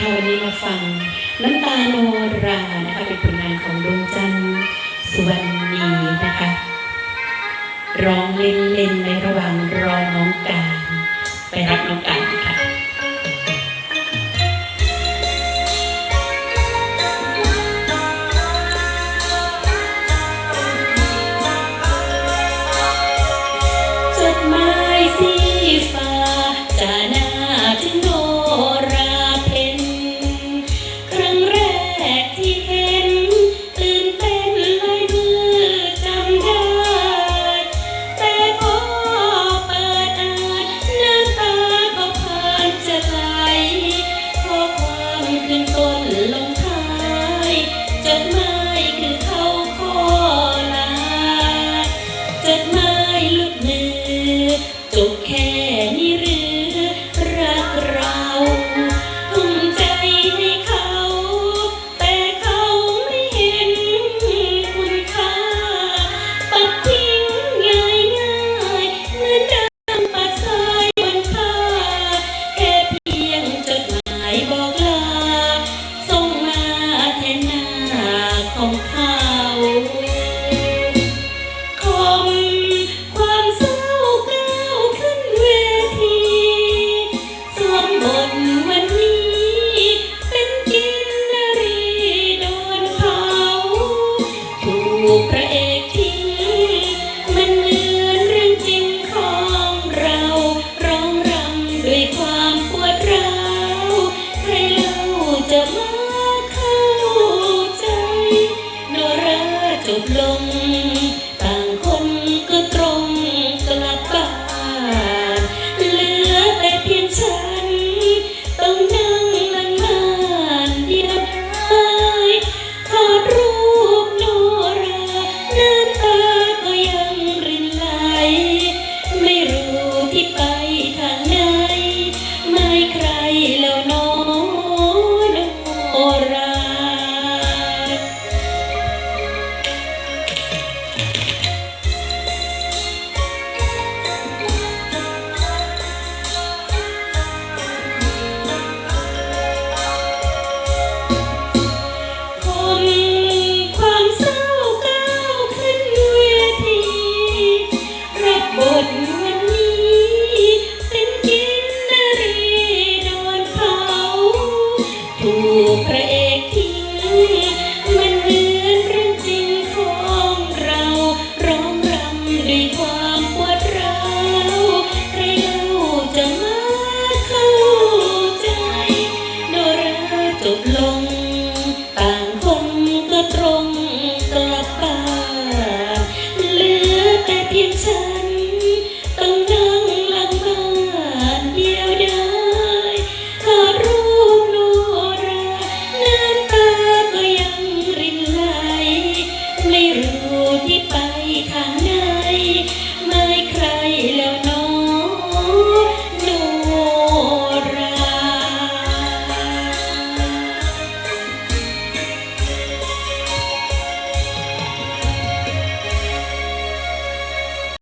คะวันนี้มาฟังน้ำตาโนรานะคะเป็นผลงานของดวงจันทร์สุวรรณีนะคะ ร้องเล่นๆในระหว่างรอน้องการไปรับน้องการค่ะจดหมายสีฟ้าจัน พระเอกทิ้งมันเหมือนเรื่องจริงของเราร้องรำด้วยความปวดร้าวใครเล่าจะมาเข้าใจโนราจบลง